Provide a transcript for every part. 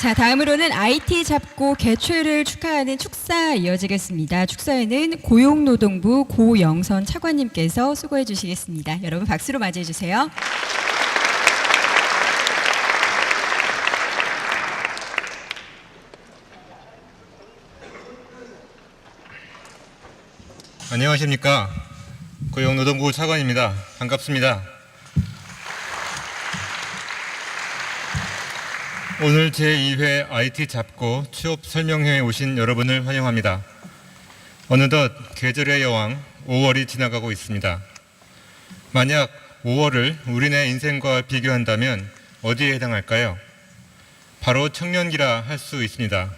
자, 다음으로는 IT 잡고 개최를 축하하는 축사 이어지겠습니다. 축사에는 고용노동부 고영선 차관님께서 수고해 주시겠습니다. 여러분 박수로 맞이해 주세요. 안녕하십니까. 고용노동부 차관입니다. 반갑습니다. 오늘 제2회 IT 잡고 취업 설명회에 오신 여러분을 환영합니다. 어느덧 계절의 여왕 5월이 지나가고 있습니다. 만약 5월을 우리네 인생과 비교한다면 어디에 해당할까요? 바로 청년기라 할 수 있습니다.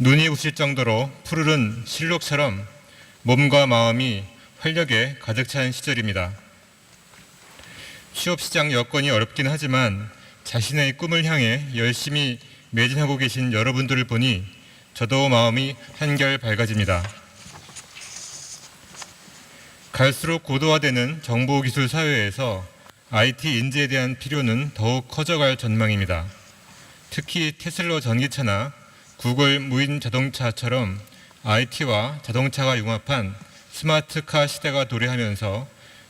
눈이 부실 정도로 푸르른 실록처럼 몸과 마음이 활력에 가득 찬 시절입니다. 취업 시장 여건이 어렵긴 하지만 자신의 꿈을 향해 열심히 매진하고 계신 여러분들을 보니 저도 마음이 한결 밝아집니다. 갈수록 고도화되는 정보기술 사회에서 IT 인재에 대한 필요는 더욱 커져갈 전망입니다. 특히 테슬라 전기차나 구글 무인 자동차처럼 IT와 자동차가 융합한 스마트카 시대가 도래하면서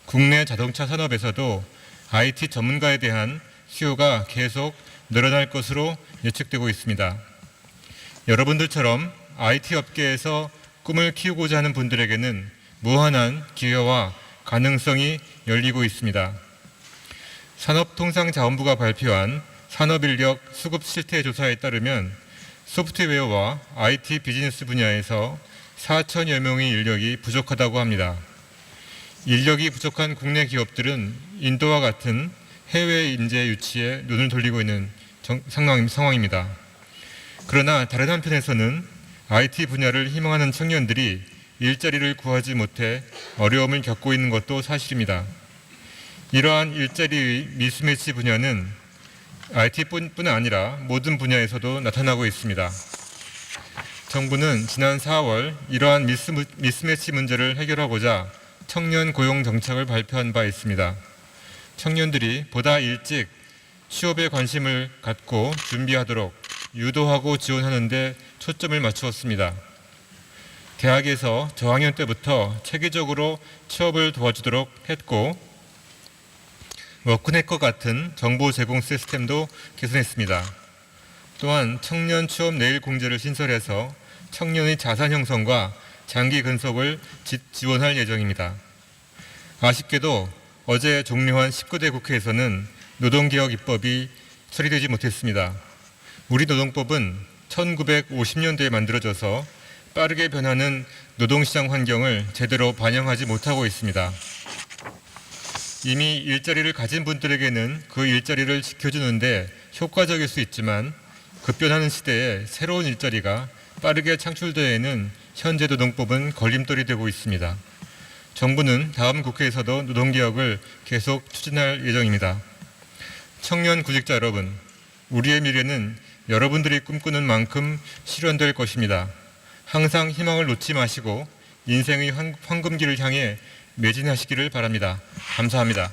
국내 자동차 산업에서도 IT 전문가에 대한 수요가 계속 늘어날 것으로 예측되고 있습니다. 여러분들처럼 IT 업계에서 꿈을 키우고자 하는 분들에게는 무한한 기회와 가능성이 열리고 있습니다. 산업통상자원부가 발표한 산업인력 수급 실태 조사에 따르면 소프트웨어와 IT 비즈니스 분야에서 4천여 명의 인력이 부족하다고 합니다. 인력이 부족한 국내 기업들은 인도와 같은 해외 인재 유치에 눈을 돌리고 있는 정- 상황- 상황입니다. 그러나 다른 한편에서는 IT 분야를 희망하는 청년들이 일자리를 구하지 못해 어려움을 겪고 있는 것도 사실입니다. 이러한 일자리의 미스매치 분야는 IT뿐 아니라 모든 분야에서도 나타나고 있습니다. 정부는 지난 4월 이러한 미스, 미스매치 문제를 해결하고자 청년 고용 정책을 발표한 바 있습니다. 청년들이 보다 일찍 취업에 관심을 갖고 준비하도록 유도하고 지원하는 데 초점을 맞추었습니다. 대학에서 저학년 때부터 체계적으로 취업을 도와주도록 했고 워크넷과 같은 정보 제공 시스템도 개선했습니다. 또한 청년 취업 내일 공제를 신설해서 청년의 자산 형성과 장기 근속을 지- 지원할 예정입니다. 아쉽게도 어제 종료한 19대 국회에서는 노동개혁 입법이 처리되지 못했습니다. 우리 노동법은 1950년대에 만들어져서 빠르게 변하는 노동시장 환경을 제대로 반영하지 못하고 있습니다. 이미 일자리를 가진 분들에게는 그 일자리를 지켜주는데 효과적일 수 있지만 급변하는 시대에 새로운 일자리가 빠르게 창출되에는 현재 노동법은 걸림돌이 되고 있습니다. 정부는 다음 국회에서도 노동개혁을 계속 추진할 예정입니다. 청년 구직자 여러분, 우리의 미래는 여러분들이 꿈꾸는 만큼 실현될 것입니다. 항상 희망을 놓지 마시고 인생의 황- 황금기를 향해 매진하시기를 바랍니다. 감사합니다.